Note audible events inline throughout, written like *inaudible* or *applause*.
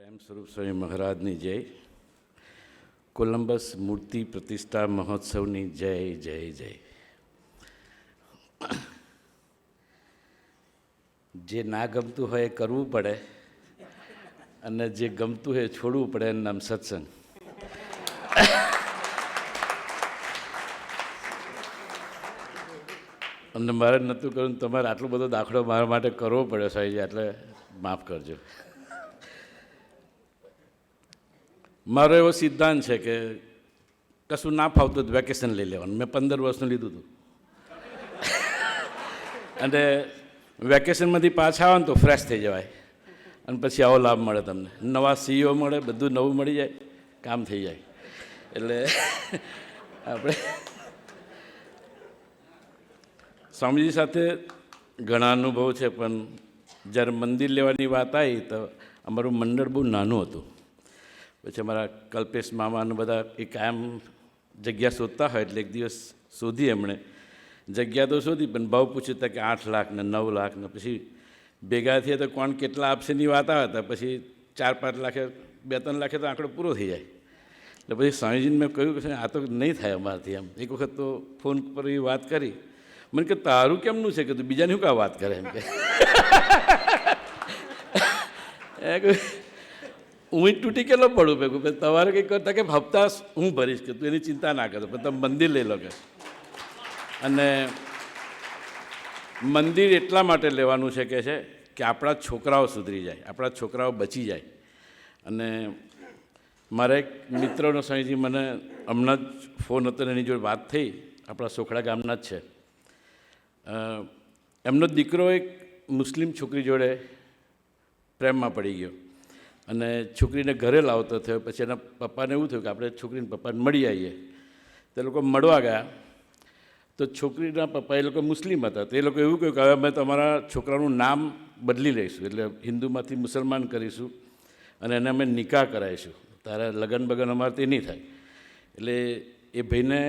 પ્રેમ સ્વરૂપ સ્વામી મહારાજની જય. કોલંબસ મૂર્તિ પ્રતિષ્ઠા મહોત્સવની જય જય જય. જે ના ગમતું હોય એ કરવું પડે અને જે ગમતું હોય એ છોડવું પડે એનું નામ સત્સંગ. અને મારે નહોતું કરવું તમારે આટલો બધો દાખલો મારા માટે કરવો પડ્યો સાહેબ એટલે માફ કરજો. મારો એવો સિદ્ધાંત છે કે કશું ના ફાવતું તો વેકેશન લઈ લેવાનું. મેં પંદર વર્ષનું લીધું હતું. *laughs* અને વેકેશનમાંથી પાછા આવે ને તો ફ્રેશ થઈ જવાય. અને પછી આવો લાભ મળે તમને. નવા સીઈઓ મળે બધું નવું મળી જાય કામ થઈ જાય. એટલે *laughs* આપણે સ્વામીજી સાથે ઘણા અનુભવ છે પણ જ્યારે મંદિર લેવાની વાત આવી તો અમારું મંડળ બહુ નાનું હતું. પછી અમારા કલ્પેશ મામાને બધા એ કાયમ જગ્યા શોધતા હોય એટલે એક દિવસ શોધી એમણે. જગ્યા તો શોધી, પણ ભાવ પૂછ્યું હતા કે આઠ લાખ ને નવ લાખ ને પછી ભેગા થયા તો કોણ કેટલા આપશે ની વાત આવે તો, પછી ચાર પાંચ લાખે, બે ત્રણ લાખે તો આંકડો પૂરો થઈ જાય. એટલે પછી સ્વામીજીને મેં કહ્યું કે આ તો નહીં થાય અમારાથી એમ. એક વખત તો ફોન પર એ વાત કરી. મને કે, તારું કેમનું છે? કે તું બીજાની શું કા વાત કરે એમ કે. *laughs* હું તૂટી કેટલો પડું ભેગું? પછી તમારે કંઈક કરતા કે હપ્તા હું ભરીશ કે તું એની ચિંતા ના કરતો પણ તમે મંદિર લઈ લો કે. અને મંદિર એટલા માટે લેવાનું છે કે છે કે આપણા છોકરાઓ સુધરી જાય, આપણા છોકરાઓ બચી જાય. અને મારા એક મિત્રનો સ્વામીજી મને હમણાં જ ફોન હતો એની જોડે વાત થઈ, આપણા સોખડા ગામના જ છે. એમનો દીકરો એક મુસ્લિમ છોકરી જોડે પ્રેમમાં પડી ગયો. અને છોકરીને ઘરે લાવતો થયો. પછી એના પપ્પાને એવું થયું કે આપણે છોકરીને પપ્પાને મળી આવીએ. તે લોકો મળવા ગયા. તો છોકરીના પપ્પા એ લોકો મુસ્લિમ હતા. તો એ લોકો એવું કહ્યું કે હવે અમે તમારા છોકરાનું નામ બદલી લઈશું. એટલે હિન્દુમાંથી મુસલમાન કરીશું અને એને અમે નિકાહ કરાવીશું. તારા લગ્ન બગન અમારે તે નહીં થાય. એટલે એ ભાઈને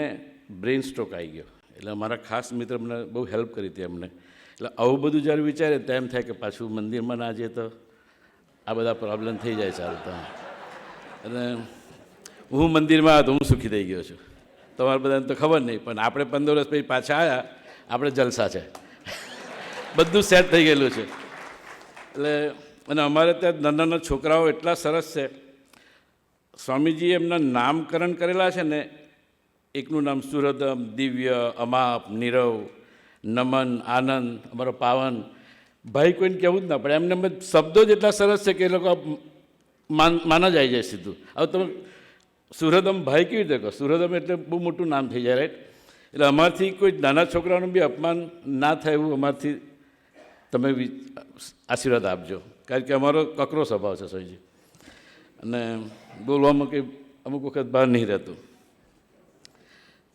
બ્રેઇન સ્ટ્રોક આવી ગયો. એટલે અમારા ખાસ મિત્ર મને બહુ હેલ્પ કરી હતી અમને એટલે આવું બધું જ્યારે વિચારે તો એમ થાય કે પાછું મંદિરમાં ના જઈએ તો આ બધા પ્રોબ્લેમ થઈ જાય ચાલતા અને હું મંદિરમાં હતો, હું સુખી થઈ ગયો છું. તમારે બધાને તો ખબર નહીં, પણ આપણે પંદર વર્ષ પછી પાછા આવ્યા, આપણે જલસા છે. બધું સેટ થઈ ગયેલું છે. એટલે, અને અમારે ત્યાં નાના નાના છોકરાઓ એટલા સરસ છે. સ્વામીજીએ એમના નામકરણ કરેલા છે ને, એકનું નામ સુરદમ દિવ્ય, અમાપ, નીરવ, નમન, આનંદ, અમારો પાવન ભાઈ કોઈને કહેવું જ ના પડે. એમને એમ શબ્દો જ એટલા સરસ છે કે એ લોકો માન, માના જ આવી જાય સીધું. હવે તમે સુરદમ ભાઈ કેવી રીતે કહો? સુરદમ એટલે બહુ મોટું નામ થઈ જાય રાઈટ એટલે અમારથી કોઈ નાના છોકરાનું બી અપમાન ના થાય એવું અમારથી તમે આશીર્વાદ આપજો. કારણ કે અમારો કકરો સ્વભાવ છે સોયજી. અને બોલવામાં કંઈ અમુક વખત બહાર નહીં રહેતું.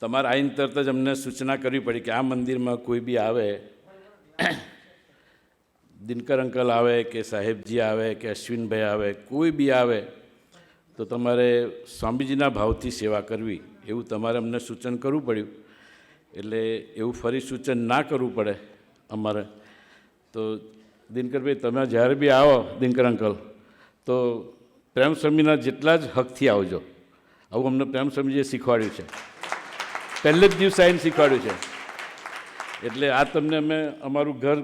તમારે આઈન તરત જ અમને સૂચના કરવી પડી કે આ મંદિરમાં કોઈ બી આવે. દિનકર અંકલ આવે કે સાહેબજી આવે કે અશ્વિનભાઈ આવે, કોઈ બી આવે, તો તમારે સ્વામીજીના ભાવથી સેવા કરવી. એવું તમારે અમને સૂચન કરવું પડ્યું. એટલે એવું ફરી સૂચન ના કરવું પડે અમારે. તો દિનકરભાઈ, તમે જ્યારે બી આવો દિનકર અંકલ, તો પ્રેમ જેટલા જ હકથી આવજો. આવું અમને પ્રેમ સ્વામીજીએ શીખવાડ્યું છે. પહેલે જ દિવસે આવીને શીખવાડ્યું છે. એટલે આ તમને અમે અમારું ઘર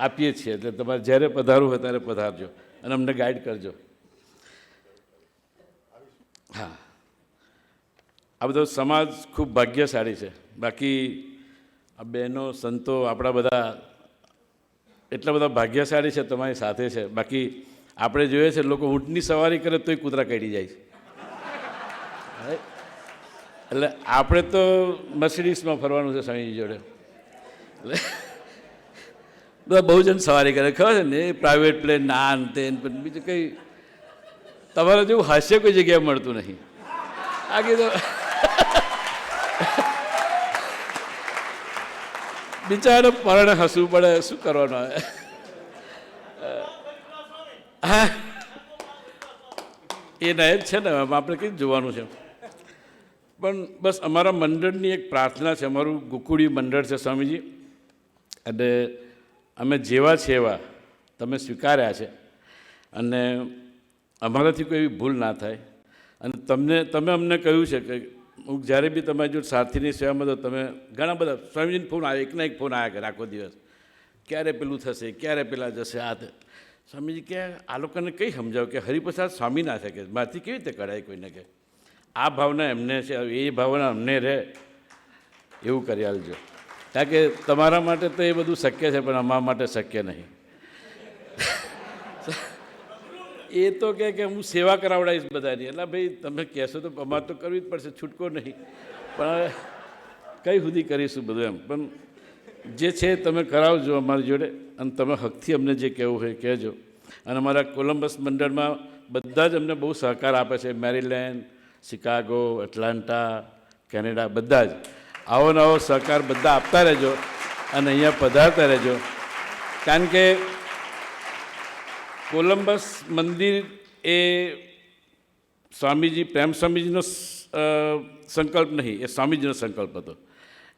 આપીએ છીએ. એટલે તમારે જ્યારે પધારવું હોય ત્યારે પધારજો અને અમને ગાઈડ કરજો. હા. આ બધો સમાજ ખૂબ ભાગ્યશાળી છે. બાકી આ બહેનો, સંતો, આપણા બધા એટલા બધા ભાગ્યશાળી છે, તમારી સાથે છે. બાકી આપણે જોઈએ છે, લોકો ઊંટની સવારી કરે તોય કૂતરા કાઢી જાય છે? એટલે આપણે તો મર્સિડીસમાં ફરવાનું છે સ્વામીજી જોડે. એટલે બધા બહુ જણ સવારી કરે. ખબર છે ને? પ્રાઇવેટ પ્લેન તેન પણ બીજું કંઈ તમારે જેવું હાસ્ય કોઈ જગ્યાએ મળતું નહીં. આ કીધું બિચારો પરણે હસવું પડે, શું કરવાનું આવે એ નાયબ છે ને આપણે કંઈ જોવાનું છે. પણ બસ અમારા મંડળની એક પ્રાર્થના છે, અમારું ગોકુળી મંડળ છે સ્વામીજી. અને અમે જેવા છે એવા તમે સ્વીકાર્યા છે. અને અમારાથી કોઈ એવી ભૂલ ના થાય. અને તમને, તમે અમને કહ્યું છે કે હું જ્યારે બી તમારી જોડે સારથીની સેવામાં તો તમે ઘણા બધા સ્વામીજીને ફોન આવે એકના એક ફોન આવ્યા કરે આખો દિવસ. ક્યારે પેલું થશે, ક્યારે પેલા જશે, આ સ્વામીજી કે આ લોકોને કઈ સમજાવ કે હરિપ્રસાદ સ્વામી ના શકે મારાથી કેવી રીતે કરાય કોઈને કે? આ ભાવના એમને છે, એ ભાવના અમને રહે. એવું કરી આલજો. કારણ કે તમારા માટે તો એ બધું શક્ય છે, પણ અમારા માટે શક્ય નહીં. એ તો કહે કે હું સેવા કરાવડાવીશ બધાની. એટલે ભાઈ, તમે કહેશો તો અમારે તો કરવી જ પડશે, છૂટકો નહીં. પણ કઈ સુધી કરીશું બધું એમ. પણ જે છે તમે કરાવજો અમારી જોડે અને તમે હકથી અમને જે કહેવું હોય કહેજો. અને અમારા કોલંબસ મંડળમાં બધા જ અમને બહુ સહકાર આપે છે. મેરીલેન્ડ, શિકાગો, એટલાન્ટા, કેનેડા, બધા જ. આવો નવો સહકાર બધા આપતા રહેજો અને અહીંયા પધારતા રહેજો. કારણ કે કોલંબસ મંદિર એ સ્વામીજી, પ્રેમ સ્વામીજીનો સંકલ્પ નહીં, એ સ્વામીજીનો સંકલ્પ હતો.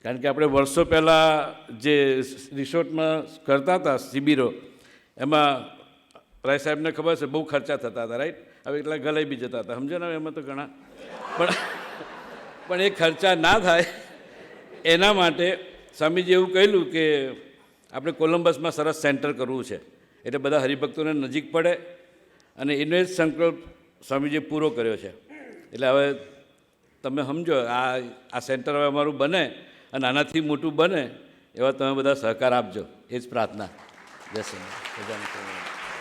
કારણ કે આપણે વર્ષો પહેલાં જે રિસોર્ટમાં કરતા હતા શિબિરો, એમાં રાય સાહેબને ખબર છે, બહુ ખર્ચા થતા હતા, રાઈટ? હવે એટલા ગલાઈ બી જતા હતા. સમજો ને એમાં તો ઘણા. પણ પણ એ ખર્ચા ના થાય. એના માટે સ્વામીજી એવું કહેલું કે આપણે કોલંબસમાં સરસ સેન્ટર કરવું છે. એટલે બધા હરિભક્તોને નજીક પડે અને એનો જ સંકલ્પ સ્વામીજીએ પૂરો કર્યો છે. એટલે હવે તમે સમજો, આ આ સેન્ટર હવે અમારું બને અને આનાથી મોટું બને એવા તમે બધા સહકાર આપજો. એ જ પ્રાર્થના. જય શ્રી